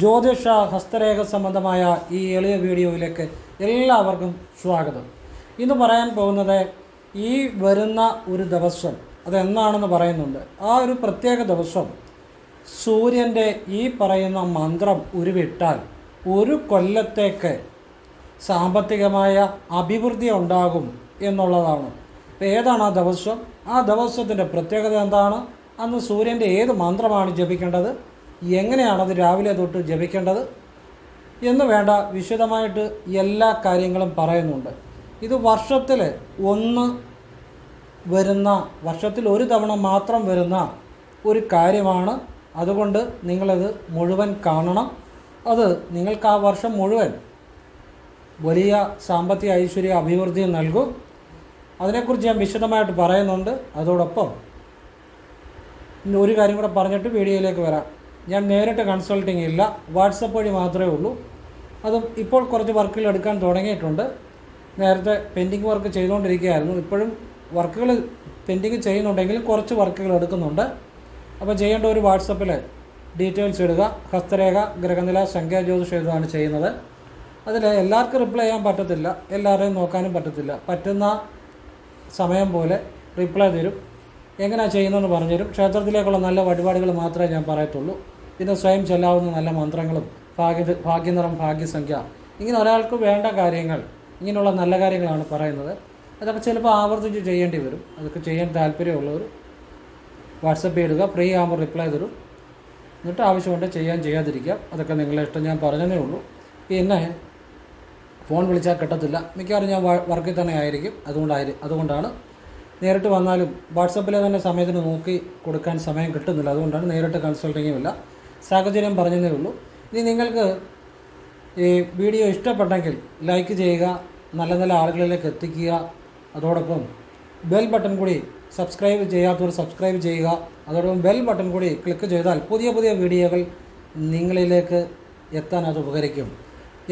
ജ്യോതിഷ ഹസ്തരേഖ സംബന്ധമായ ഈ എളിയ വീഡിയോയിലേക്ക് എല്ലാവർക്കും സ്വാഗതം. ഇന്ന് പറയാൻ പോകുന്നത് ഈ വരുന്ന ഒരു ദിവസം അതെന്നാണെന്ന് പറയുന്നുണ്ട്. ആ ഒരു പ്രത്യേക ദിവസം സൂര്യന്റെ ഈ പറയുന്ന മന്ത്രം ഉരുവിട്ടാൽ ഒരു കൊല്ലത്തേക്ക് സാമ്പത്തികമായ അഭിവൃദ്ധി ഉണ്ടാകും എന്നുള്ളതാണ്. അപ്പോൾ ഏതാണ് ആ ദിവസം? ആ ദിവസത്തിന്റെ പ്രത്യേകത എന്താണ്? അന്ന് സൂര്യന്റെ ഏത് മന്ത്രമാണ് ജപിക്കേണ്ടത്? എങ്ങനെയാണത് രാവിലെ തൊട്ട് ജപിക്കേണ്ടത് എന്ന് വേണ്ട വിശദമായിട്ട് എല്ലാ കാര്യങ്ങളും പറയുന്നുണ്ട്. ഇത് വർഷത്തിൽ ഒന്ന് വരുന്ന വർഷത്തിൽ ഒരു തവണ മാത്രം വരുന്ന ഒരു കാര്യമാണ്. അതുകൊണ്ട് നിങ്ങളത് മുഴുവൻ കാണണം. അത് നിങ്ങൾക്ക് ആ വർഷം മുഴുവൻ വലിയ സാമ്പത്തിക ഐശ്വര്യ അഭിവൃദ്ധി നൽകും. അതിനെക്കുറിച്ച് ഞാൻ വിശദമായിട്ട് പറയുന്നുണ്ട്. അതോടൊപ്പം ഒരു കാര്യം കൂടെ പറഞ്ഞിട്ട് വീഡിയോയിലേക്ക് വരാം. ഞാൻ നേരിട്ട് കൺസൾട്ടിങ് ഇല്ല. വാട്സപ്പ് വഴി മാത്രമേ ഉള്ളൂ. അതും ഇപ്പോൾ കുറച്ച് വർക്കുകൾ എടുക്കാൻ തുടങ്ങിയിട്ടുണ്ട്. നേരത്തെ പെൻഡിങ് വർക്ക് ചെയ്തുകൊണ്ടിരിക്കുകയായിരുന്നു. ഇപ്പോഴും വർക്കുകൾ പെൻഡിങ് ചെയ്യുന്നുണ്ടെങ്കിലും കുറച്ച് വർക്കുകൾ എടുക്കുന്നുണ്ട്. അപ്പോൾ ചെയ്യേണ്ട ഒരു വാട്സപ്പിൽ ഡീറ്റെയിൽസ് ഇടുക. ഹസ്തരേഖ ഗ്രഹനില സംഖ്യാ ജ്യോതിഷം ഇതാണ് ചെയ്യുന്നത്. അതിൽ എല്ലാവർക്കും റിപ്ലൈ ചെയ്യാൻ പറ്റത്തില്ല. എല്ലാവരെയും നോക്കാനും പറ്റത്തില്ല. പറ്റുന്ന സമയം പോലെ റിപ്ലൈ തരും. എങ്ങനെയാണ് ചെയ്യുന്നതെന്ന് പറഞ്ഞുതരും. ക്ഷേത്രത്തിലേക്കുള്ള നല്ല വഴിപാടുകൾ മാത്രമേ ഞാൻ പറയത്തുള്ളൂ. പിന്നെ സ്വയം ചൊല്ലാവുന്ന നല്ല മന്ത്രങ്ങളും ഭാഗ്യ ഭാഗ്യനിറം ഭാഗ്യസംഖ്യ. ഇങ്ങനെ ഒരാൾക്ക് വേണ്ട കാര്യങ്ങൾ ഇങ്ങനെയുള്ള നല്ല കാര്യങ്ങളാണ് പറയുന്നത്. അതൊക്കെ ചിലപ്പോൾ ആവർത്തിച്ച് ചെയ്യേണ്ടി വരും. അതൊക്കെ ചെയ്യാൻ താല്പര്യമുള്ളവർ വാട്സപ്പ് ചെയ്യുക ഫ്രീ ആകുമ്പോൾ റിപ്ലൈ തരും. എന്നിട്ട് ആവശ്യമുണ്ട് ചെയ്യാൻ ചെയ്യാതിരിക്കാം അതൊക്കെ നിങ്ങളുടെ ഇഷ്ടം ഞാൻ പറഞ്ഞതേ ഉള്ളൂ. പിന്നെ ഫോൺ വിളിച്ചാൽ കിട്ടത്തില്ല. മിക്കവാറും ഞാൻ വർക്കിൽ തന്നെ ആയിരിക്കും. അതുകൊണ്ടായിരിക്കും അതുകൊണ്ടാണ് നേരിട്ട് വന്നാലും വാട്സപ്പിലെ തന്നെ സമയത്തിന് നോക്കി കൊടുക്കാൻ സമയം കിട്ടുന്നില്ല. അതുകൊണ്ടാണ് നേരിട്ട് കൺസൾട്ടിങ്ങും ഇല്ല. സാഹചര്യം പറഞ്ഞതേ ഉള്ളൂ. ഇനി നിങ്ങൾക്ക് ഈ വീഡിയോ ഇഷ്ടപ്പെട്ടെങ്കിൽ ലൈക്ക് ചെയ്യുക നല്ല നല്ല ആളുകളിലേക്ക് എത്തിക്കുക. അതോടൊപ്പം ബെൽ ബട്ടൺ കൂടി സബ്സ്ക്രൈബ് ചെയ്യാത്തവർ സബ്സ്ക്രൈബ് ചെയ്യുക. അതോടൊപ്പം ബെൽ ബട്ടൺ കൂടി ക്ലിക്ക് ചെയ്താൽ പുതിയ പുതിയ വീഡിയോകൾ നിങ്ങളിലേക്ക് എത്താൻ അത് ഉപകരിക്കും.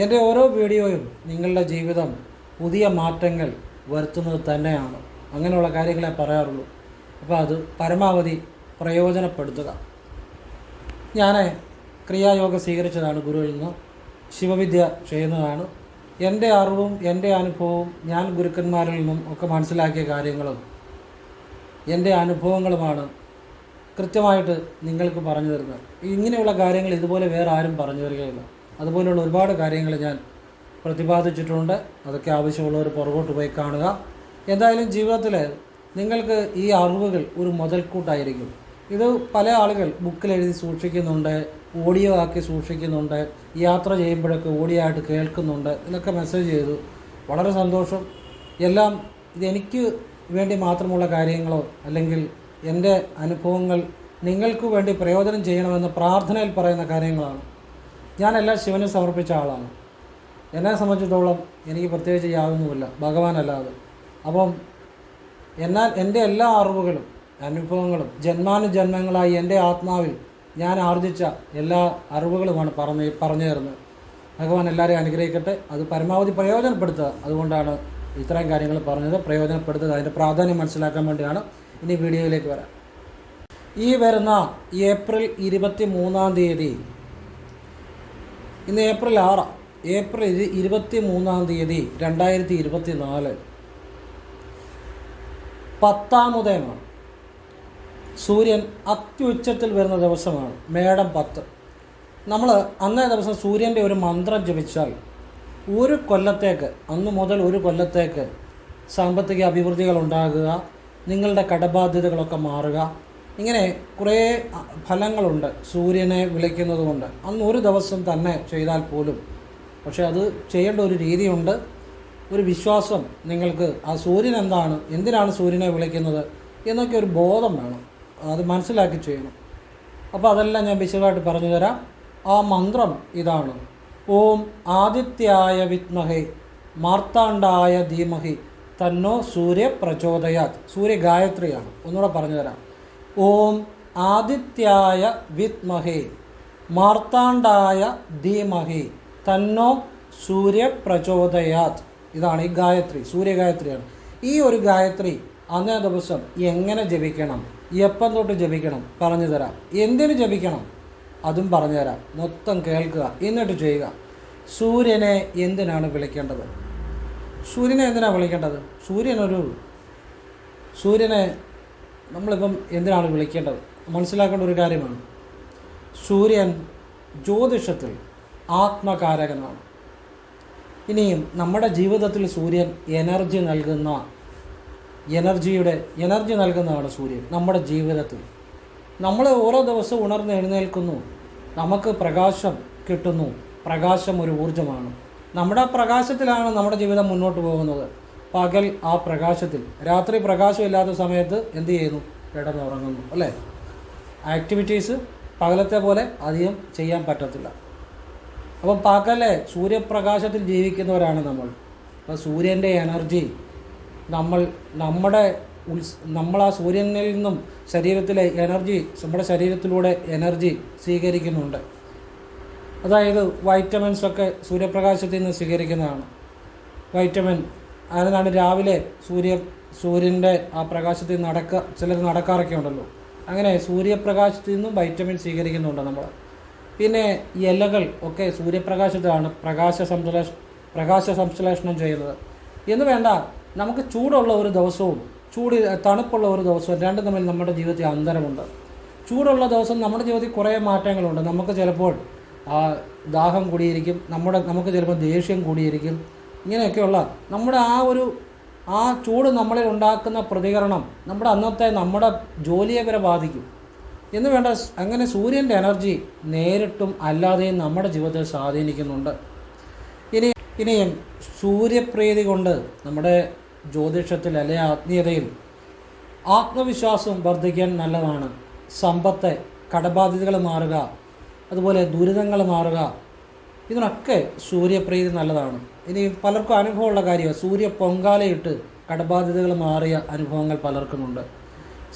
എന്റെ ഓരോ വീഡിയോയും നിങ്ങളുടെ ജീവിതം പുതിയ മാറ്റങ്ങൾ വരുത്തുന്നത് തന്നെയാണ്. അങ്ങനെയുള്ള കാര്യങ്ങളെ പറയാറുള്ളൂ. അപ്പോൾ അത് പരമാവധി പ്രയോജനപ്പെടുത്തുക. ഞാൻ ക്രിയായോഗം സ്വീകരിച്ചതാണ് ഗുരുവിൽ നിന്ന് ശിവവിദ്യ ചെയ്യുന്നതാണ്. എന്റെ അറിവും എന്റെ അനുഭവവും ഞാൻ ഗുരുക്കന്മാരിൽ നിന്നും ഒക്കെ മനസ്സിലാക്കിയ കാര്യങ്ങളും എന്റെ അനുഭവങ്ങളുമാണ് കൃത്യമായിട്ട് നിങ്ങൾക്ക് പറഞ്ഞു തരുന്നത്. ഇങ്ങനെയുള്ള കാര്യങ്ങൾ ഇതുപോലെ വേറെ ആരും പറഞ്ഞു തരികയില്ല. അതുപോലെയുള്ള ഒരുപാട് കാര്യങ്ങൾ ഞാൻ പ്രതിപാദിച്ചിട്ടുണ്ട്. അതൊക്കെ ആവശ്യമുള്ളവർ പുറകോട്ട് പോയി കാണുക. എന്തായാലും ജീവിതത്തിൽ നിങ്ങൾക്ക് ഈ അറിവുകൾ ഒരു മുതൽക്കൂട്ടായിരിക്കും. ഇത് പല ആളുകൾ ബുക്കിൽ എഴുതി സൂക്ഷിക്കുന്നുണ്ട് ഓഡിയോ ആക്കി സൂക്ഷിക്കുന്നുണ്ട് യാത്ര ചെയ്യുമ്പോഴൊക്കെ ഓഡിയോ ആയിട്ട് കേൾക്കുന്നുണ്ട് എന്നൊക്കെ മെസ്സേജ് ചെയ്തു. വളരെ സന്തോഷം. എല്ലാം ഇതെനിക്ക് വേണ്ടി മാത്രമുള്ള കാര്യങ്ങളോ അല്ലെങ്കിൽ എന്റെ അനുഭവങ്ങൾ നിങ്ങൾക്ക് വേണ്ടി പ്രയോജനം ചെയ്യണമെന്ന് പ്രാർത്ഥനയിൽ പറയുന്ന കാര്യങ്ങളാണ്. ഞാനെല്ലാം ശിവന് സമർപ്പിച്ച ആളാണ്. എന്നെ സംബന്ധിച്ചിടത്തോളം എനിക്ക് പ്രത്യേകിച്ച് യാതൊന്നുമില്ല. ഭഗവാനല്ലാതെ. അപ്പം എന്നാൽ എന്റെ എല്ലാ അറിവുകളും അനുഭവങ്ങളും ജന്മാനുജന്മങ്ങളായി എന്റെ ആത്മാവിൽ ഞാൻ ആർജിച്ച എല്ലാ അറിവുകളുമാണ് പറഞ്ഞു പറഞ്ഞു തരുന്നത്. ഭഗവാൻ എല്ലാവരെയും അനുഗ്രഹിക്കട്ടെ. അത് പരമാവധി പ്രയോജനപ്പെടുത്തുക. അതുകൊണ്ടാണ് ഇത്രയും കാര്യങ്ങൾ പറഞ്ഞത്. പ്രയോജനപ്പെടുത്തുക. അതിന്റെ പ്രാധാന്യം മനസ്സിലാക്കാൻ വേണ്ടിയാണ് ഇനി വീഡിയോയിലേക്ക് വരാം. ഈ വരുന്ന ഏപ്രിൽ ഇരുപത്തി മൂന്നാം തീയതി ഇന്ന് ഏപ്രിൽ ആറാം ഏപ്രിൽ ഇരു- ഇരുപത്തി മൂന്നാം തീയതി രണ്ടായിരത്തി ഇരുപത്തി നാല് പത്താമുദയമാണ് സൂര്യൻ അത്യുച്ചത്തിൽ വരുന്ന ദിവസമാണ് മേടം പത്ത്. നമ്മൾ അന്നേ ദിവസം സൂര്യന്റെ ഒരു മന്ത്രം ജപിച്ചാൽ ഒരു കൊല്ലത്തേക്ക് അന്ന് മുതൽ ഒരു കൊല്ലത്തേക്ക് സാമ്പത്തിക അഭിവൃദ്ധികൾ ഉണ്ടാകുക നിങ്ങളുടെ കടബാധ്യതകളൊക്കെ മാറുക. ഇങ്ങനെ കുറേ ഫലങ്ങളുണ്ട് സൂര്യനെ വിളിക്കുന്നത് കൊണ്ട്. അന്ന് ഒരു ദിവസം തന്നെ ചെയ്താൽ പോലും. പക്ഷേ അത് ചെയ്യേണ്ട ഒരു രീതിയുണ്ട്. ഒരു വിശ്വാസം നിങ്ങൾക്ക് ആ സൂര്യൻ എന്താണ് എന്തിനാണ് സൂര്യനെ വിളിക്കുന്നത് എന്നൊക്കെ ഒരു ബോധം വേണം. അത് മനസ്സിലാക്കി ചെയ്യണം അപ്പോൾ അതെല്ലാം ഞാൻ വിശദമായിട്ട് പറഞ്ഞു തരാം ആ മന്ത്രം ഇതാണ്. ഓം ആദിത്യായ വിത്മഹേ മാർത്താണ്ഡായ ധീമഹി തന്നോ സൂര്യ പ്രചോദയാത് സൂര്യ ഗായത്രിയാണ് ഒന്നുകൂടെ പറഞ്ഞു തരാം ഓം ആദിത്യായ വിത്മഹേ മാർത്താണ്ഡായ ധീമഹി തന്നോ സൂര്യ പ്രചോദയാത് ഇതാണ് ഈ ഗായത്രി സൂര്യഗായത്രിയാണ്. ഈ ഒരു ഗായത്രി അന്നേ ദിവസം എങ്ങനെ ജപിക്കണം? എപ്പം തൊട്ട് ജപിക്കണം? പറഞ്ഞു തരാം. എന്തിനു ജപിക്കണം? അതും പറഞ്ഞു തരാം. മൊത്തം കേൾക്കുക. എന്നിട്ട് ചെയ്യുക. സൂര്യനെ എന്തിനാണ് വിളിക്കേണ്ടത്? സൂര്യനെ എന്തിനാണ് വിളിക്കേണ്ടത്? സൂര്യനൊരു സൂര്യനെ നമ്മളിപ്പം എന്തിനാണ് വിളിക്കേണ്ടത്? മനസ്സിലാക്കേണ്ട ഒരു കാര്യമാണ്. സൂര്യൻ ജ്യോതിഷത്തിൽ ആത്മകാരകനാണ്. ഇനിയും നമ്മുടെ ജീവിതത്തിൽ സൂര്യൻ എനർജി നൽകുന്ന എനർജിയുടെ എനർജി നൽകുന്നതാണ് സൂര്യൻ നമ്മുടെ ജീവിതത്തിൽ. നമ്മൾ ഓരോ ദിവസവും ഉണർന്ന് എഴുന്നേൽക്കുന്നു. നമുക്ക് പ്രകാശം കിട്ടുന്നു. പ്രകാശം ഒരു ഊർജമാണ്. നമ്മുടെ പ്രകാശത്തിലാണ് നമ്മുടെ ജീവിതം മുന്നോട്ട് പോകുന്നത്. പകൽ ആ പ്രകാശത്തിൽ. രാത്രി പ്രകാശമില്ലാത്ത സമയത്ത് എന്ത് ചെയ്യുന്നു? കിടന്നുറങ്ങുന്നു അല്ലേ? ആക്ടിവിറ്റീസ് പകലത്തെ പോലെ അധികം ചെയ്യാൻ പറ്റത്തില്ല. അപ്പം പകലെ സൂര്യപ്രകാശത്തിൽ ജീവിക്കുന്നവരാണ് നമ്മൾ. അപ്പോൾ സൂര്യന്റെ എനർജി നമ്മൾ നമ്മുടെ നമ്മൾ ആ സൂര്യനിൽ നിന്നും ശരീരത്തിലെ എനർജി നമ്മുടെ ശരീരത്തിലൂടെ എനർജി സ്വീകരിക്കുന്നുണ്ട്. അതായത് വൈറ്റമിൻസ് ഒക്കെ സൂര്യപ്രകാശത്തിൽ നിന്ന് സ്വീകരിക്കുന്നതാണ്. വൈറ്റമിൻ അതിനാണ് രാവിലെ സൂര്യ സൂര്യന്റെ ആ പ്രകാശത്തിൽ നടക്കുക ചിലർ നടക്കാറൊക്കെ ഉണ്ടല്ലോ. അങ്ങനെ സൂര്യപ്രകാശത്തിൽ നിന്നും വൈറ്റമിൻ സ്വീകരിക്കുന്നുണ്ട് നമ്മൾ. പിന്നെ ഇലകൾ ഒക്കെ സൂര്യപ്രകാശത്തിലാണ് പ്രകാശ സംശ്ലേഷ പ്രകാശ സംശ്ലേഷണം ചെയ്യുന്നത്. എന്ന് വേണ്ട നമുക്ക് ചൂടുള്ള ഒരു ദിവസവും ചൂട് തണുപ്പുള്ള ഒരു ദിവസവും രണ്ടും തമ്മിൽ നമ്മുടെ ജീവിതത്തിൽ അന്തരമുണ്ട്. ചൂടുള്ള ദിവസം നമ്മുടെ ജീവിതത്തിൽ കുറേ മാറ്റങ്ങളുണ്ട്. നമുക്ക് ചിലപ്പോൾ ദാഹം കൂടിയിരിക്കും നമ്മുടെ നമുക്ക് ചിലപ്പോൾ ദേഷ്യം കൂടിയിരിക്കും. ഇങ്ങനെയൊക്കെയുള്ള നമ്മുടെ ആ ഒരു ആ ചൂട് നമ്മളിൽ ഉണ്ടാക്കുന്ന പ്രതികരണം നമ്മുടെ അന്നത്തെ നമ്മുടെ ജോലിയെ വരെ ബാധിക്കും. എന്ന് വേണ്ട അങ്ങനെ സൂര്യന്റെ എനർജി നേരിട്ടും അല്ലാതെയും നമ്മുടെ ജീവിതത്തെ സ്വാധീനിക്കുന്നുണ്ട്. ഇനിയും സൂര്യപ്രീതി കൊണ്ട് നമ്മുടെ ജ്യോതിഷത്തിൽ അല്ലെ ആത്മീയതയിൽ ആത്മവിശ്വാസം വർദ്ധിക്കാൻ നല്ലതാണ്. സമ്പത്ത് കടബാധ്യതകൾ മാറുക അതുപോലെ ദുരിതങ്ങൾ മാറുക ഇതിനൊക്കെ സൂര്യപ്രീതി നല്ലതാണ്. ഇനി പലർക്കും അനുഭവമുള്ള കാര്യമാണ്. സൂര്യ പൊങ്കാലയിട്ട് കടബാധ്യതകൾ മാറിയ അനുഭവങ്ങൾ പലർക്കുമുണ്ട്.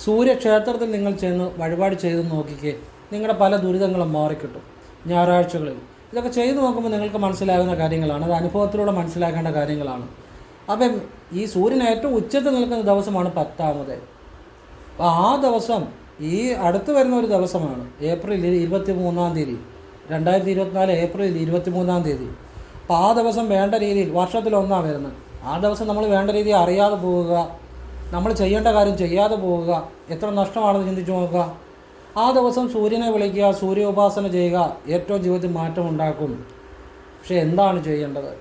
സൂര്യക്ഷേത്രത്തിൽ നിങ്ങൾ ചെന്ന് വഴിപാട് ചെയ്ത് നോക്കിക്കേ നിങ്ങളുടെ പല ദുരിതങ്ങളും മാറിക്കിട്ടും. ഞായറാഴ്ചകളിൽ ഇതൊക്കെ ചെയ്തു നോക്കുമ്പോൾ നിങ്ങൾക്ക് മനസ്സിലാകുന്ന കാര്യങ്ങളാണ്. അത് അനുഭവത്തിലൂടെ മനസ്സിലാക്കേണ്ട കാര്യങ്ങളാണ്. അപ്പം ഈ സൂര്യൻ ഏറ്റവും ഉച്ചത്തിൽ നിൽക്കുന്ന ദിവസമാണ് പത്താമത്. അപ്പോൾ ആ ദിവസം ഈ അടുത്ത് വരുന്ന ഒരു ദിവസമാണ്. ഏപ്രിൽ ഇരുപത്തി മൂന്നാം തീയതി. രണ്ടായിരത്തി ഇരുപത്തിനാല് ഏപ്രിൽ ഇരുപത്തി മൂന്നാം തീയതി. അപ്പോൾ ആ ദിവസം വേണ്ട രീതിയിൽ വർഷത്തിൽ വരുന്നത്. ആ ദിവസം നമ്മൾ വേണ്ട രീതിയിൽ അറിയാതെ പോവുക. നമ്മൾ ചെയ്യേണ്ട കാര്യം ചെയ്യാതെ പോവുക. എത്ര നഷ്ടമാണെന്ന് ചിന്തിച്ചു നോക്കുക. ആ ദിവസം സൂര്യനെ വിളിക്കുക സൂര്യോപാസന ചെയ്യുക ഏറ്റവും ജീവിതത്തിൽ മാറ്റം ഉണ്ടാക്കും. പക്ഷെ എന്താണ് ചെയ്യേണ്ടത്?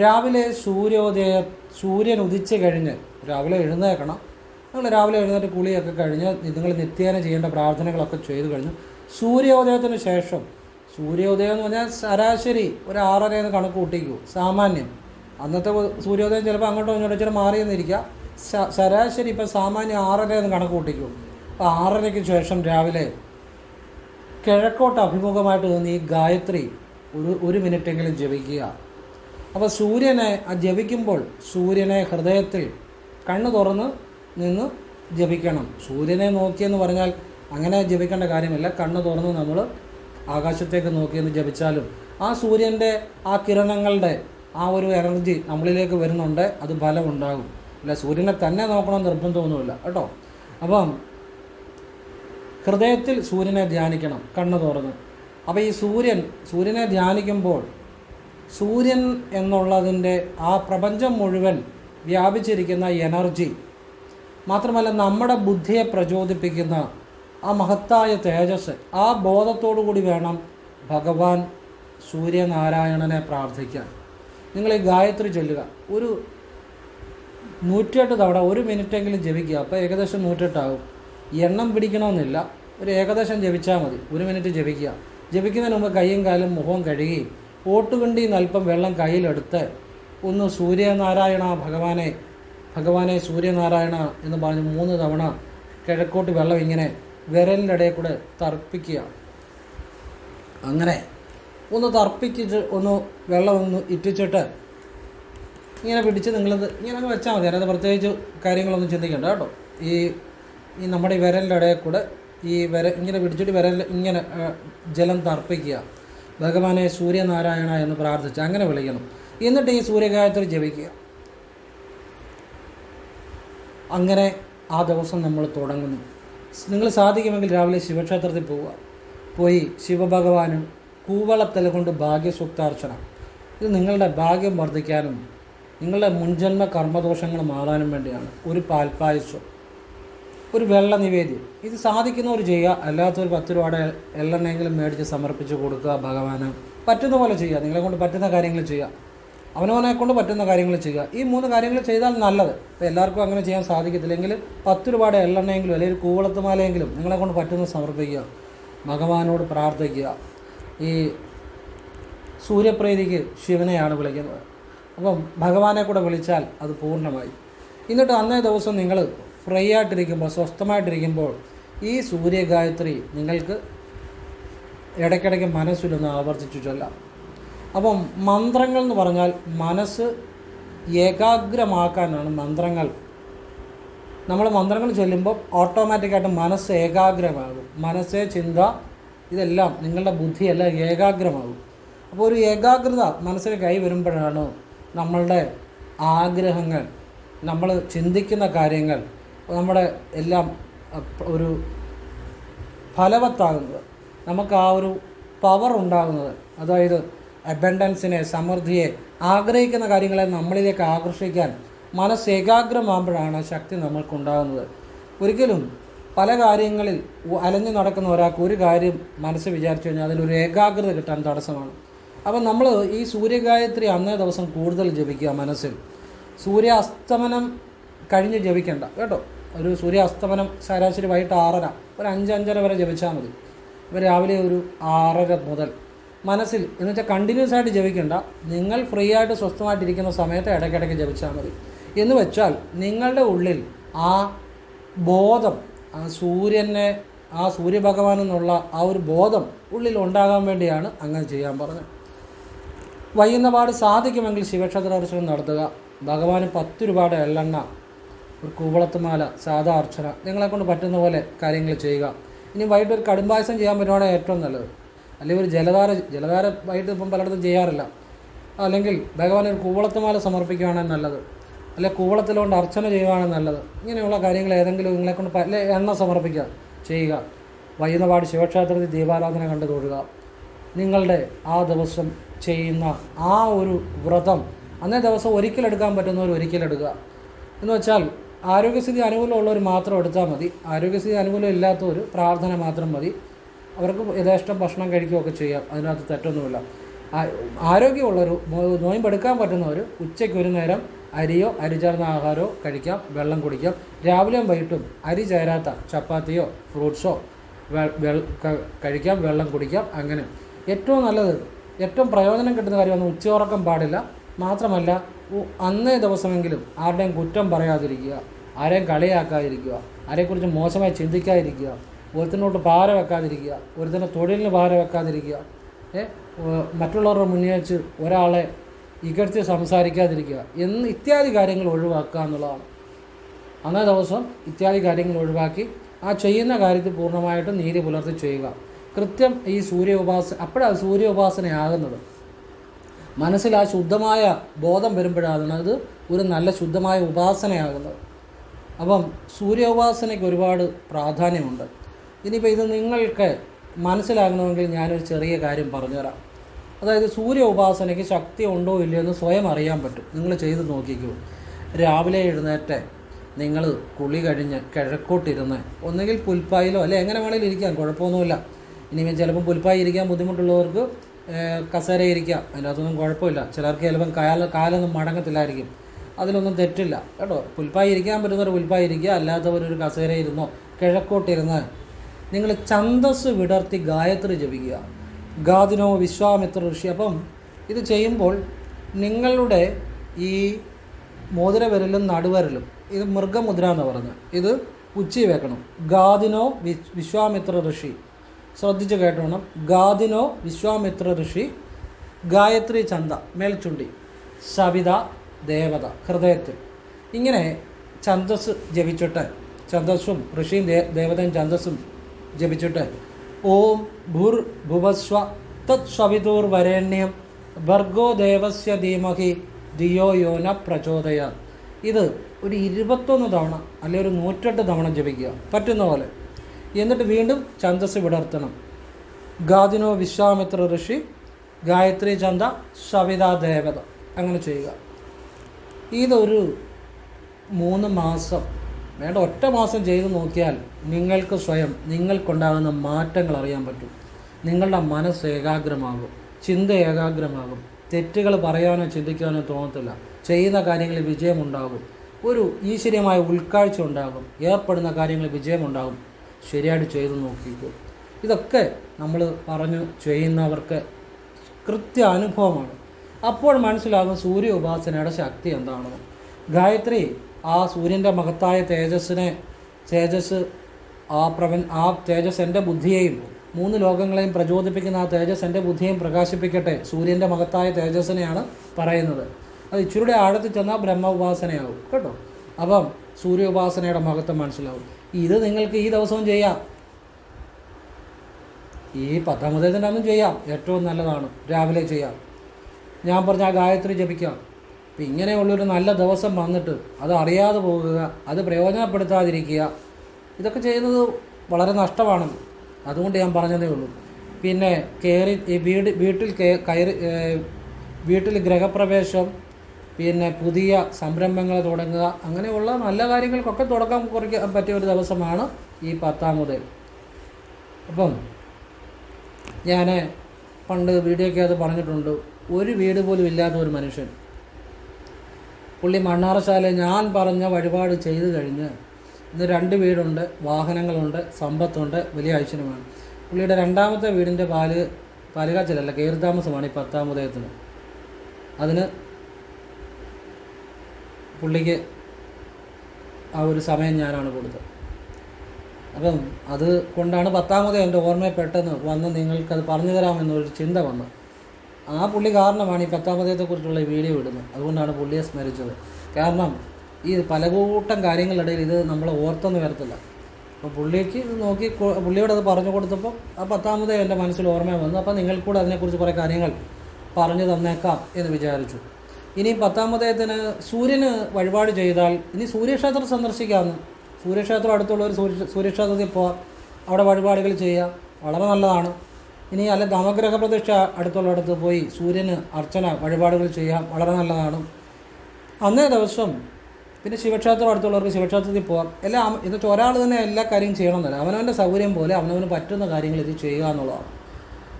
രാവിലെ സൂര്യോദയ സൂര്യൻ ഉദിച്ച് കഴിഞ്ഞ് രാവിലെ എഴുന്നേക്കണം നിങ്ങൾ രാവിലെ എഴുന്നേറ്റ് കുളിയൊക്കെ കഴിഞ്ഞ് നിങ്ങൾ നിത്യേന ചെയ്യേണ്ട പ്രാർത്ഥനകളൊക്കെ ചെയ്തു കഴിഞ്ഞു സൂര്യോദയത്തിന് ശേഷം സൂര്യോദയം എന്ന് പറഞ്ഞാൽ ശരാശരി ഒരു ആറര എന്ന് കണക്ക് കൂട്ടിക്കൂ സാമാന്യം. അന്നത്തെ സൂര്യോദയം ചിലപ്പോൾ അങ്ങോട്ടോ ഇങ്ങോട്ടോ ചില മാറിയെന്നിരിക്കുക. ശരാശരി ഇപ്പോൾ സാമാന്യം ആറര എന്ന് കണക്ക് കൂട്ടിക്കൂ. ആറരയ്ക്ക് ശേഷം രാവിലെ കിഴക്കോട്ട് അഭിമുഖമായിട്ട് നിന്ന് ഈ ഗായത്രി ഒരു ഒരു മിനിറ്റെങ്കിലും ജപിക്കുക. അപ്പോൾ സൂര്യനെ ജപിക്കുമ്പോൾ സൂര്യനെ ഹൃദയത്തിൽ കണ്ണു തുറന്ന് നിന്ന് ജപിക്കണം. സൂര്യനെ നോക്കിയെന്ന് പറഞ്ഞാൽ അങ്ങനെ ജപിക്കേണ്ട കാര്യമില്ല. കണ്ണു തുറന്ന് നമ്മൾ ആകാശത്തേക്ക് നോക്കിയെന്ന് ജപിച്ചാലും ആ സൂര്യന്റെ ആ കിരണങ്ങളുടെ ആ ഒരു എനർജി നമ്മളിലേക്ക് വരുന്നുണ്ട്. അത് ഫലമുണ്ടാകും അല്ല സൂര്യനെ തന്നെ നോക്കണം നിർബന്ധമൊന്നുമില്ല. കേട്ടോ? അപ്പം ഹൃദയത്തിൽ സൂര്യനെ ധ്യാനിക്കണം കണ്ണു തുറന്ന്. അപ്പോൾ ഈ സൂര്യൻ സൂര്യനെ ധ്യാനിക്കുമ്പോൾ സൂര്യൻ എന്നുള്ളതിന്റെ ആ പ്രപഞ്ചം മുഴുവൻ വ്യാപിച്ചിരിക്കുന്ന എനർജി മാത്രമല്ല നമ്മുടെ ബുദ്ധിയെ പ്രചോദിപ്പിക്കുന്ന ആ മഹത്തായ തേജസ് ആ ബോധത്തോടു കൂടി വേണം ഭഗവാൻ സൂര്യനാരായണനെ പ്രാർത്ഥിക്കാൻ. നിങ്ങൾ ഈ ഗായത്രി ചൊല്ലുക. ഒരു നൂറ്റിയെട്ട് തവണ ഒരു മിനിറ്റെങ്കിലും ജപിക്കുക. അപ്പോൾ ഏകദേശം നൂറ്റെട്ടാകും എണ്ണം പിടിക്കണമെന്നില്ല. ഒരു ഏകദേശം ജപിച്ചാൽ മതി. ഒരു മിനിറ്റ് ജപിക്കുക. ജപിക്കുന്നതിന് മുമ്പ് കൈയും കാലും മുഖവും കഴുകി ഓട്ടുകണ്ടിയിൽ നിന്ന് അല്പം വെള്ളം കയ്യിലെടുത്ത് ഒന്ന് സൂര്യനാരായണ ഭഗവാനെ ഭഗവാനെ സൂര്യനാരായണ എന്ന് പറഞ്ഞ് മൂന്ന് തവണ കിഴക്കോട്ട് വെള്ളം ഇങ്ങനെ വിരലിന്റെ ഇടയിൽ കൂടെ തർപ്പിക്കുക. അങ്ങനെ ഒന്ന് തർപ്പിച്ചിട്ട് ഒന്ന് വെള്ളം ഒന്ന് ഇറ്റിച്ചിട്ട് ഇങ്ങനെ പിടിച്ച് നിങ്ങളത് ഇങ്ങനെ വെച്ചാൽ മതി. അതിനകത്ത് പ്രത്യേകിച്ച് കാര്യങ്ങളൊന്നും ചിന്തിക്കേണ്ട കേട്ടോ. ഈ ഈ നമ്മുടെ ഈ വിരലിന്റെ ഇടയിൽ കൂടെ ഈ വിര ഇങ്ങനെ പിടിച്ചിട്ട് വിരൽ ഇങ്ങനെ ജലം തർപ്പിക്കുക. ഭഗവാനെ സൂര്യനാരായണ എന്ന് പ്രാർത്ഥിച്ച് അങ്ങനെ വിളിക്കണം എന്നിട്ട് ഈ സൂര്യഗായത്രി ജപിക്കുക. അങ്ങനെ ആ ദിവസം നമ്മൾ തുടങ്ങുന്നു. നിങ്ങൾ സാധിക്കുമെങ്കിൽ രാവിലെ ശിവക്ഷേത്രത്തിൽ പോവുക. പോയി ശിവഭഗവാനും കൂവളത്തല കൊണ്ട് ഭാഗ്യസൂക്താർച്ചന. ഇത് നിങ്ങളുടെ ഭാഗ്യം വർദ്ധിക്കാനും നിങ്ങളുടെ മുൻജന്മ കർമ്മദോഷങ്ങൾ മാറാനും വേണ്ടിയാണ്. ഒരു പാൽപ്പായസം. ഒരു വെള്ള നിവേദ്യം. ഇത് സാധിക്കുന്നവർ ചെയ്യുക. അല്ലാത്തൊരു പത്ത് രൂപയുടെ എള്ളെണ്ണയെങ്കിലും മേടിച്ച് സമർപ്പിച്ച് കൊടുക്കുക ഭഗവാന്. പറ്റുന്ന പോലെ ചെയ്യുക. നിങ്ങളെ കൊണ്ട് പറ്റുന്ന കാര്യങ്ങൾ ചെയ്യുക. അവനവനെ കൊണ്ട് പറ്റുന്ന കാര്യങ്ങൾ ചെയ്യുക. ഈ മൂന്ന് കാര്യങ്ങൾ ചെയ്താൽ നല്ലത്. ഇപ്പോൾ എല്ലാവർക്കും അങ്ങനെ ചെയ്യാൻ സാധിക്കത്തില്ലെങ്കിൽ പത്ത് രൂപയുടെ എള്ളെണ്ണയെങ്കിലും അല്ലെങ്കിൽ ഒരു കൂവളത്തുമാലയെങ്കിലും നിങ്ങളെ കൊണ്ട് പറ്റുന്ന സമർപ്പിക്കുക. ഭഗവാനോട് പ്രാർത്ഥിക്കുക. ഈ സൂര്യപ്രീതിക്ക് ശിവനെയാണ് വിളിക്കുന്നത്. അപ്പം ഭഗവാനെ കൂടെ വിളിച്ചാൽ അത് പൂർണമായി. എന്നിട്ട് അന്നേ ദിവസം നിങ്ങൾ ഫ്രീ ആയിട്ടിരിക്കുമ്പോൾ സ്വസ്ഥമായിട്ടിരിക്കുമ്പോൾ ഈ സൂര്യഗായത്രി നിങ്ങൾക്ക് ഇടയ്ക്കിടയ്ക്ക് മനസ്സിലൊന്ന് ആവർത്തിച്ചു ചൊല്ലാം. അപ്പം മന്ത്രങ്ങൾ എന്ന് പറഞ്ഞാൽ മനസ്സ് ഏകാഗ്രമാക്കാനാണ് മന്ത്രങ്ങൾ. നമ്മൾ മന്ത്രങ്ങൾ ചൊല്ലുമ്പോൾ ഓട്ടോമാറ്റിക്കായിട്ട് മനസ്സ് ഏകാഗ്രമാകും. മനസ്സ് ചിന്ത ഇതെല്ലാം നിങ്ങളുടെ ബുദ്ധിയെല്ലാം ഏകാഗ്രമാകും. അപ്പോൾ ഒരു ഏകാഗ്രത മനസ്സിന് കൈ വരുമ്പോഴാണ് നമ്മളുടെ ആഗ്രഹങ്ങൾ നമ്മൾ ചിന്തിക്കുന്ന കാര്യങ്ങൾ നമ്മുടെ എല്ലാം ഒരു ഫലവത്താകുന്നത്. നമുക്ക് ആ ഒരു പവർ ഉണ്ടാകുന്നത്. അതായത് അബൻഡൻസിനെ സമൃദ്ധിയെ ആഗ്രഹിക്കുന്ന കാര്യങ്ങളെ നമ്മളിലേക്ക് ആകർഷിക്കാൻ മനസ്സ് ഏകാഗ്രമാകുമ്പോഴാണ് ശക്തി നമ്മൾക്കുണ്ടാകുന്നത്. ഒരിക്കലും പല കാര്യങ്ങളിൽ അലഞ്ഞു നടക്കുന്ന ഒരാൾക്ക് ഒരു കാര്യം മനസ്സ് വിചാരിച്ചു കഴിഞ്ഞാൽ അതിലൊരു ഏകാഗ്രത കിട്ടാൻ തടസ്സമാണ്. അപ്പം നമ്മൾ ഈ സൂര്യഗായത്രി അന്നേ ദിവസം കൂടുതൽ ജപിക്കുക മനസ്സിൽ. സൂര്യാസ്തമനം കഴിഞ്ഞ് ജപിക്കേണ്ട കേട്ടോ? ഒരു സൂര്യാസ്തമനം ശരാശരി വൈകിട്ട് ആറര ഒരു അഞ്ച് അഞ്ചര വരെ ജപിച്ചാൽ മതി. ഇപ്പോൾ രാവിലെ ഒരു ആറര മുതൽ. മനസ്സിൽ എന്ന് വെച്ചാൽ കണ്ടിന്യൂസ് ആയിട്ട് ജപിക്കേണ്ട. നിങ്ങൾ ഫ്രീ ആയിട്ട് സ്വസ്ഥമായിട്ടിരിക്കുന്ന സമയത്ത് ഇടയ്ക്കിടയ്ക്ക് ജപിച്ചാൽ മതി. എന്ന് വെച്ചാൽ നിങ്ങളുടെ ഉള്ളിൽ ആ ബോധം ആ സൂര്യനെ ആ സൂര്യഭഗവാൻ എന്നുള്ള ആ ഒരു ബോധം ഉള്ളിൽ ഉണ്ടാകാൻ വേണ്ടിയാണ് അങ്ങനെ ചെയ്യാൻ പറഞ്ഞത്. വൈകുന്ന പാട് സാധിക്കുമെങ്കിൽ ശിവക്ഷേത്ര ദർശനം നടത്തുക. ഭഗവാന് പത്ത് രൂപയുടെ എള്ളെണ്ണ ഒരു കൂവളത്തുമാല സാധാ അർച്ചന നിങ്ങളെക്കൊണ്ട് പറ്റുന്ന പോലെ കാര്യങ്ങൾ ചെയ്യുക. ഇനി വൈകിട്ട് ഒരു കടുംബായസം ചെയ്യാൻ പറ്റുവാണെങ്കിൽ ഏറ്റവും നല്ലത്. അല്ലെങ്കിൽ ഒരു ജലധാര ജലധാര വൈകിട്ട് ഇപ്പം പലയിടത്തും ചെയ്യാറില്ല. അല്ലെങ്കിൽ ഭഗവാൻ ഒരു കൂവളത്തുമാല സമർപ്പിക്കുകയാണെങ്കിൽ നല്ലത്. അല്ലെ കൂവളത്തിലുകൊണ്ട് അർച്ചന ചെയ്യുകയാണെങ്കിൽ നല്ലത്. ഇങ്ങനെയുള്ള കാര്യങ്ങൾ ഏതെങ്കിലും നിങ്ങളെക്കൊണ്ട് പല എണ്ണ സമർപ്പിക്കുക ചെയ്യുക. വൈകുന്നപാട് ശിവക്ഷേത്രത്തിൽ ദീപാരാധന കണ്ടു തൊഴുക. നിങ്ങളുടെ ആ ദിവസം ചെയ്യുന്ന ആ ഒരു വ്രതം അന്നേ ദിവസം ഒരിക്കലെടുക്കാൻ പറ്റുന്നവർ ഒരിക്കലെടുക്കുക എന്ന് വെച്ചാൽ ആരോഗ്യസ്ഥിതി അനുകൂലമുള്ളവർ മാത്രം എടുത്താൽ മതി. ആരോഗ്യസ്ഥിതി അനുകൂലം ഇല്ലാത്തവർ പ്രാർത്ഥന മാത്രം മതി. അവർക്ക് യഥേഷ്ടം ഭക്ഷണം കഴിക്കുകയൊക്കെ ചെയ്യാം. അതിനകത്ത് തെറ്റൊന്നുമില്ല. ആരോഗ്യമുള്ളവർ നോയമ്പെടുക്കാൻ പറ്റുന്നവർ ഉച്ചയ്ക്ക് ഒരു നേരം അരിയോ അരി ചേർന്ന ആഹാരമോ കഴിക്കാം വെള്ളം കുടിക്കാം. രാവിലെയും വൈകിട്ടും അരി ചേരാത്ത ചപ്പാത്തിയോ ഫ്രൂട്ട്സോ കഴിക്കാം വെള്ളം കുടിക്കാം അങ്ങനെ. ഏറ്റവും നല്ലത് ഏറ്റവും പ്രയോജനം കിട്ടുന്ന കാര്യമാണ് ഉച്ചയുറക്കം പാടില്ല. മാത്രമല്ല അന്നേ ദിവസമെങ്കിലും ആരുടെയും കുറ്റം പറയാതിരിക്കുക ആരെയും കളിയാക്കാതിരിക്കുക ആരെക്കുറിച്ച് മോശമായി ചിന്തിക്കാതിരിക്കുക ഒരുത്തിനോട്ട് ഭാരം വെക്കാതിരിക്കുക ഒരുത്തിന്റെ തൊഴിലിന് ഭാരം വെക്കാതിരിക്കുക മറ്റുള്ളവരുടെ മുന്നിൽ വെച്ച് ഒരാളെ ഇകഴ്ത്തി സംസാരിക്കാതിരിക്കുക എന്ന് ഇത്യാദി കാര്യങ്ങൾ ഒഴിവാക്കുക എന്നുള്ളതാണ്. അന്നേ ദിവസം ഇത്യാദി കാര്യങ്ങൾ ഒഴിവാക്കി ആ ചെയ്യുന്ന കാര്യത്തിൽ പൂർണമായിട്ടും നീതി പുലർത്തി ചെയ്യുക. കൃത്യം ഈ സൂര്യ ഉപാസന അപ്പോഴാണ് സൂര്യ ഉപാസനയാകുന്നത് മനസ്സിൽ ആ ശുദ്ധമായ ബോധം വരുമ്പോഴാണ് അത് ഒരു നല്ല ശുദ്ധമായ ഉപാസനയാകുന്നത്. അപ്പം സൂര്യ ഉപാസനയ്ക്ക് ഒരുപാട് പ്രാധാന്യമുണ്ട്. ഇനിയിപ്പോൾ ഇത് നിങ്ങൾക്ക് മനസ്സിലാകണമെങ്കിൽ ഞാനൊരു ചെറിയ കാര്യം പറഞ്ഞുതരാം. അതായത് സൂര്യ ഉപാസനയ്ക്ക് ശക്തി ഉണ്ടോ ഇല്ലയോ എന്ന് സ്വയം അറിയാൻ പറ്റും. നിങ്ങൾ ചെയ്ത് നോക്കിക്കൂ. രാവിലെ എഴുന്നേറ്റ് നിങ്ങൾ കുളി കഴിഞ്ഞ് കിഴക്കോട്ടിരുന്ന് ഒന്നുകിൽ പുൽപ്പായിലോ അല്ലെ എങ്ങനെ വേണമെങ്കിലും ഇരിക്കാം കുഴപ്പമൊന്നുമില്ല. ഇനി ചിലപ്പോൾ പുൽപ്പായി ഇരിക്കാൻ ബുദ്ധിമുട്ടുള്ളവർക്ക് കസേര ഇരിക്കാം അതിനകത്തൊന്നും കുഴപ്പമില്ല. ചിലർക്ക് ചിലപ്പം കാല കാലൊന്നും മടങ്ങത്തില്ലായിരിക്കും. അതിലൊന്നും തെറ്റില്ല. കേട്ടോ? പുൽപ്പായി ഇരിക്കാൻ പറ്റുന്നവർ പുൽപ്പായി ഇരിക്കുക. അല്ലാത്തവർ ഒരു കസേര ഇരുന്നോ? കിഴക്കോട്ടിരുന്ന് നിങ്ങൾ ഛന്തസ് വിടർത്തി ഗായത്രി ജപിക്കുക. ഗാദിനോ വിശ്വാമിത്ര ഋഷി. അപ്പം ഇത് ചെയ്യുമ്പോൾ നിങ്ങളുടെ ഈ മോതിരവിരലും നടുവരലും ഇത് മൃഗമുദ്ര എന്ന് പറഞ്ഞു. ഇത് ഉച്ചി വെക്കണം. ഗാദിനോ വിശ്വാമിത്ര ഋഷി. ശ്രദ്ധിച്ച് കേട്ടോണം. ഗാദിനോ വിശ്വാമിത്ര ഋഷി ഗായത്രി ചന്ത മേൽച്ചുണ്ടി സവിത ദേവത ഹൃദയത്തിൽ. ഇങ്ങനെ ഛന്തസ് ജപിച്ചിട്ട് ഛന്തസ്സും ഋഷിയും ദേവതയും ഛന്തസ്സും ജപിച്ചിട്ട് ഓം ഭുർ ഭുവസ്വ തത് സവിതൂർ വരേണ്യം ഭർഗോ ദേവസ്യ ധീമഹി ധിയോ യോന പ്രചോദയ ഇത് ഒരു ഇരുപത്തൊന്ന് തവണ അല്ലെങ്കിൽ ഒരു നൂറ്റെട്ട് തവണ ജപിക്കുക. പറ്റുന്ന പോലെ. എന്നിട്ട് വീണ്ടും ഛന്ദസ് വിടർത്തണം. ഗാദിനോ വിശ്വാമിത്ര ഋഷി ഗായത്രി ചന്ദ സവിതാ ദേവത. അങ്ങനെ ചെയ്യുക. ഇതൊരു മൂന്ന് മാസം. വേണ്ട ഒറ്റ മാസം ചെയ്ത് നോക്കിയാൽ നിങ്ങൾക്ക് സ്വയം നിങ്ങൾക്കുണ്ടാകുന്ന മാറ്റങ്ങൾ അറിയാൻ പറ്റും. നിങ്ങളുടെ മനസ്സ് ഏകാഗ്രമാകും. ചിന്ത ഏകാഗ്രമാകും. തെറ്റുകൾ പറയാനോ ചിന്തിക്കാനോ തോന്നത്തില്ല. ചെയ്യുന്ന കാര്യങ്ങളിൽ വിജയമുണ്ടാകും. ഒരു ഈശ്വര്യമായ ഉൾക്കാഴ്ച ഉണ്ടാകും. ഏർപ്പെടുന്ന കാര്യങ്ങളിൽ വിജയമുണ്ടാകും. ശരിയായിട്ട് ചെയ്ത് നോക്കിക്കോ. ഇതൊക്കെ നമ്മൾ പറഞ്ഞു ചെയ്യുന്നവർക്ക് കൃത്യ അനുഭവമാണ് അപ്പോൾ മനസ്സിലാകും സൂര്യ ഉപാസനയുടെ ശക്തി എന്താണെന്ന്. ഗായത്രി ആ സൂര്യന്റെ മഹത്തായ തേജസ്സിനെ തേജസ് ആ പ്രപഞ്ച ആ തേജസ് എന്റെ ബുദ്ധിയെയും മൂന്ന് ലോകങ്ങളെയും പ്രചോദിപ്പിക്കുന്ന ആ തേജസ് എന്റെ ബുദ്ധിയെയും പ്രകാശിപ്പിക്കട്ടെ സൂര്യന്റെ മഹത്തായ തേജസ്സിനെയാണ് പറയുന്നത്. അത് ഇച്ചിരിയുടെ ആഴത്തിൽ ചെന്നാൽ ബ്രഹ്മ ഉപാസനയാവും കേട്ടോ? അപ്പം സൂര്യോപാസനയുടെ മഹത്വം മനസ്സിലാവും. ഇത് നിങ്ങൾക്ക് ഈ ദിവസവും ചെയ്യാം. ഈ പത്താമതേതിന്റെ അന്നും ചെയ്യാം. ഏറ്റവും നല്ലതാണ്. രാവിലെ ചെയ്യാം. ഞാൻ പറഞ്ഞ ആ ഗായത്രി ജപിക്കാം. അപ്പം ഇങ്ങനെയുള്ളൊരു നല്ല ദിവസം വന്നിട്ട് അത് അറിയാതെ പോകുക അത് പ്രയോജനപ്പെടുത്താതിരിക്കുക ഇതൊക്കെ ചെയ്യുന്നത് വളരെ നഷ്ടമാണ്. അതുകൊണ്ട് ഞാൻ പറഞ്ഞതേ ഉള്ളൂ. പിന്നെ കയറി വീട് വീട്ടിൽ കയറി വീട്ടിൽ ഗ്രഹപ്രവേശം പിന്നെ പുതിയ സംരംഭങ്ങൾ തുടങ്ങുക അങ്ങനെയുള്ള നല്ല കാര്യങ്ങൾക്കൊക്കെ തുടക്കം കുറിക്കാൻ പറ്റിയ ഒരു ദിവസമാണ് ഈ പത്താമത് അപ്പം ഞാൻ പണ്ട് വീഡിയോയ്ക്ക് അത് പറഞ്ഞിട്ടുണ്ട് ഒരു വീട് പോലും ഇല്ലാത്ത ഒരു മനുഷ്യൻ. പുള്ളി മണ്ണാറശാല ഞാൻ പറഞ്ഞ വഴിപാട് ചെയ്തു കഴിഞ്ഞ് ഇന്ന് രണ്ട് വീടുണ്ട് വാഹനങ്ങളുണ്ട് സമ്പത്തുണ്ട് വലിയ ഐശ്വര്യമാണ്. പുള്ളിയുടെ രണ്ടാമത്തെ വീടിന്റെ പാൽ പാലുകാച്ചലല്ല കയറിത്താമസമാണ് ഈ പത്താമതയത്തിന് അതിന് പുള്ളിക്ക് ആ ഒരു സമയം ഞാനാണ് കൊടുത്തത്. അപ്പം അത് കൊണ്ടാണ് പത്താമത് എന്റെ ഓർമ്മയെ പെട്ടെന്ന് വന്ന് നിങ്ങൾക്കത് പറഞ്ഞു തരാമെന്നൊരു ചിന്ത വന്നത് ആ പുള്ളി കാരണമാണ് ഈ പത്താമതയത്തെക്കുറിച്ചുള്ള വീഡിയോ ഇടുന്നത്. അതുകൊണ്ടാണ് പുള്ളിയെ സ്മരിച്ചത്. കാരണം ഈ പല കൂട്ടം കാര്യങ്ങളിടയിൽ ഇത് നമ്മളെ ഓർത്തൊന്നും വരത്തില്ല. അപ്പോൾ പുള്ളിക്ക് നോക്കി പുള്ളിയോട് അത് പറഞ്ഞു കൊടുത്തപ്പോൾ ആ പത്താമത് എന്റെ മനസ്സിൽ ഓർമ്മ വന്നു. അപ്പോൾ നിങ്ങൾക്കൂടെ അതിനെക്കുറിച്ച് കുറേ കാര്യങ്ങൾ പറഞ്ഞു തന്നേക്കാം എന്ന് വിചാരിച്ചു. ഇനി പത്താമതയത്തിന് സൂര്യന് വഴിപാട് ചെയ്താൽ ഇനി സൂര്യക്ഷേത്രം സന്ദർശിക്കാമെന്ന് സൂര്യക്ഷേത്രം അടുത്തുള്ളവർ സൂര്യ സൂര്യക്ഷേത്രത്തിൽ പോവാം. അവിടെ വഴിപാടുകൾ ചെയ്യാം. വളരെ നല്ലതാണ്. ഇനി അല്ല നവഗ്രഹ പ്രതിഷ്ഠ അടുത്തുള്ളിടത്ത് പോയി സൂര്യന് അർച്ചന വഴിപാടുകൾ ചെയ്യാം. വളരെ നല്ലതാണ്. അന്നേ ദിവസം പിന്നെ ശിവക്ഷേത്രം അടുത്തുള്ളവർക്ക് ശിവക്ഷേത്രത്തിൽ പോകാം എല്ലാം അമ- ഒരാൾ തന്നെ എല്ലാ കാര്യം ചെയ്യണമെന്നല്ല അവനവന്റെ സൗകര്യം പോലെ അവനവന് പറ്റുന്ന കാര്യങ്ങൾ ഇത് ചെയ്യുക എന്നുള്ളതാണ്.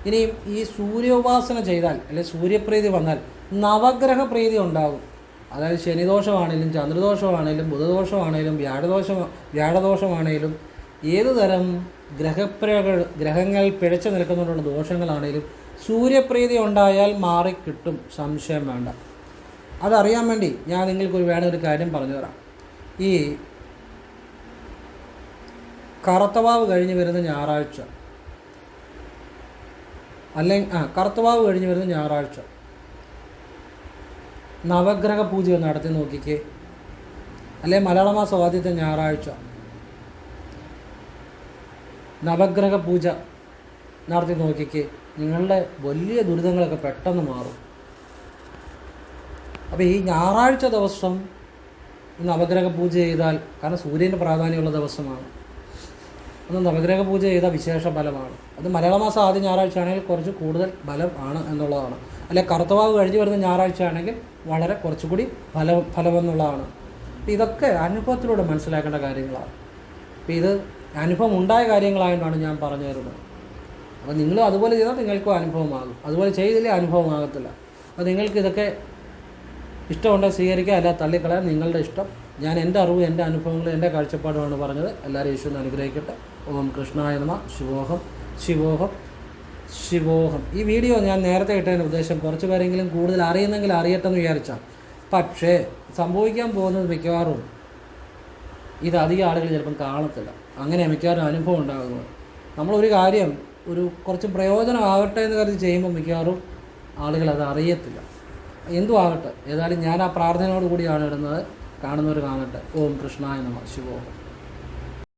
ഇനി ഈ സൂര്യോപാസന ചെയ്താൽ അല്ലെ സൂര്യപ്രീതി വന്നാൽ നവഗ്രഹ പ്രീതി ഉണ്ടാകും. അതായത് ശനിദോഷമാണേലും ചന്ദ്രദോഷമാണേലും ബുധദോഷമാണേലും വ്യാഴദോഷം വ്യാഴദോഷമാണേലും ഏതു തരം ഗ്രഹപ്രകൾ ഗ്രഹങ്ങൾ പിഴച്ചു നിൽക്കുന്നതുകൊണ്ടുള്ള ദോഷങ്ങളാണേലും സൂര്യപ്രീതി ഉണ്ടായാൽ മാറിക്കിട്ടും. സംശയം വേണ്ട. അതറിയാൻ വേണ്ടി ഞാൻ നിങ്ങൾക്കൊരു വേണ ഒരു കാര്യം പറഞ്ഞു തരാം ഈ കറുത്തവാവ് കഴിഞ്ഞ് വരുന്ന ഞായറാഴ്ച അല്ലെങ്കിൽ ആ കറുത്തവാവ് കഴിഞ്ഞ് വരുന്ന ഞായറാഴ്ച. നവഗ്രഹ പൂജ നടത്തി നോക്കിക്കേ. അല്ലെ മലയാള മാസം ആദ്യത്തെ ഞായറാഴ്ച. നവഗ്രഹ പൂജ നടത്തി നോക്കിക്കേ. നിങ്ങളുടെ വലിയ ദുരിതങ്ങളൊക്കെ പെട്ടെന്ന് മാറും. അപ്പോൾ ഈ ഞായറാഴ്ച ദിവസം നവഗ്രഹ പൂജ ചെയ്താൽ കാരണം സൂര്യന്റെ പ്രാധാന്യമുള്ള ദിവസമാണ്. ഒന്ന് നവഗ്രഹ പൂജ ചെയ്ത വിശേഷ ഫലമാണ്. അത് മലയാള മാസം ആദ്യ ഞായറാഴ്ച ആണെങ്കിൽ കുറച്ച് കൂടുതൽ ഫലം ആണ് എന്നുള്ളതാണ്. അല്ലെ കറുത്തവാവ് കഴിഞ്ഞ് വരുന്ന ഞായറാഴ്ച ആണെങ്കിൽ വളരെ കുറച്ചുകൂടി ഫലം ഫലമെന്നുള്ളതാണ്. അപ്പോൾ ഇതൊക്കെ അനുഭവത്തിലൂടെ മനസ്സിലാക്കേണ്ട കാര്യങ്ങളാണ്. അപ്പോൾ ഇത് അനുഭവം ഉണ്ടായ കാര്യങ്ങളായതുകൊണ്ടാണ് ഞാൻ പറഞ്ഞു തരുന്നത്. അപ്പോൾ നിങ്ങൾ അതുപോലെ ചെയ്താൽ നിങ്ങൾക്കും അനുഭവമാകും. അതുപോലെ ചെയ്തില്ലേ അനുഭവമാകത്തില്ല. അപ്പോൾ നിങ്ങൾക്ക് ഇതൊക്കെ ഇഷ്ടമുണ്ടെങ്കിൽ സ്വീകരിക്കുക അല്ല തള്ളിക്കളയാൻ നിങ്ങളുടെ ഇഷ്ടം ഞാൻ എന്റെ അറിവ് എന്റെ അനുഭവങ്ങൾ എന്റെ കാഴ്ചപ്പാടുമാണ് പറഞ്ഞത്. എല്ലാവരും യേശുവിനെ അനുഗ്രഹിക്കട്ടെ. ഓം കൃഷ്ണായ നമ. ശിവോഹം. ശിവോഹം. ശിവോഹം. ഈ വീഡിയോ ഞാൻ നേരത്തെ ഇട്ടതിന് ഉദ്ദേശം കുറച്ച് പേരെങ്കിലും കൂടുതൽ അറിയുന്നെങ്കിൽ അറിയട്ടെ എന്ന് വിചാരിച്ചാൽ പക്ഷേ സംഭവിക്കാൻ പോകുന്നത് മിക്കവാറും ഇത് അധികം ആളുകൾ ചിലപ്പം കാണത്തില്ല. അങ്ങനെ മിക്കവാറും അനുഭവം ഉണ്ടാകുന്നത്. നമ്മളൊരു കാര്യം ഒരു കുറച്ച് പ്രയോജനമാകട്ടെ എന്ന് കരുതി ചെയ്യുമ്പോൾ മിക്കവാറും ആളുകൾ അത് അറിയത്തില്ല. എന്തും ആകട്ടെ. ഏതായാലും ഞാൻ ആ പ്രാർത്ഥനയോട് കൂടിയാണ് ഇടുന്നത്. കാണുന്നവർ കാണട്ടെ. ഓം കൃഷ്ണായ നമ ശിവോഹം